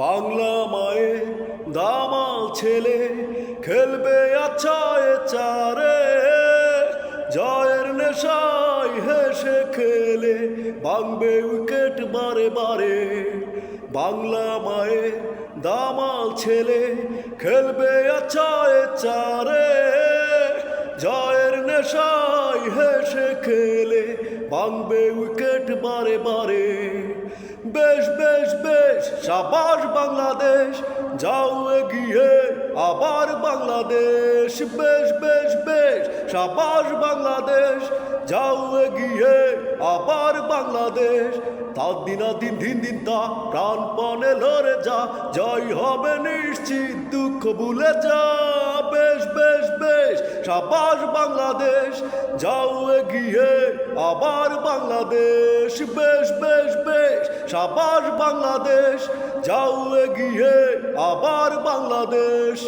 বাংলা মায়ে দামাল ছেলে খেলবে এ চারে। জয়ের নেশায় হেসে খেলে, ভাঙবে উইকেট বারে বারে। বাংলা মায়ে দামাল ছেলে খেলবে এ চারে। জয়ের নেশায় হেসে খেলে, ভাঙবে উইকেট বারে বারে। বেশ বেশ বেশ, সাবাস বাংলাদেশ, যাও এগিয়ে, আবার বাংলাদেশ, বেশ বেশ বেশ, সাবাস বাংলাদেশ, যাও এগিয়ে, আবার বাংলাদেশ। তার দিনা দিন দিন দিন তা প্রাণপণে লড়ে যা, জয় হবে নিশ্চিত, দুঃখ ভুলে যা, বেশ বেশ বেশ। সাবাস বাংলাদেশ, যাও এগিয়ে, আবার বাংলাদেশ, বেশ বেশ বেশ, সাবাস বাংলাদেশ, যাও এগিয়ে, আবার বাংলাদেশ।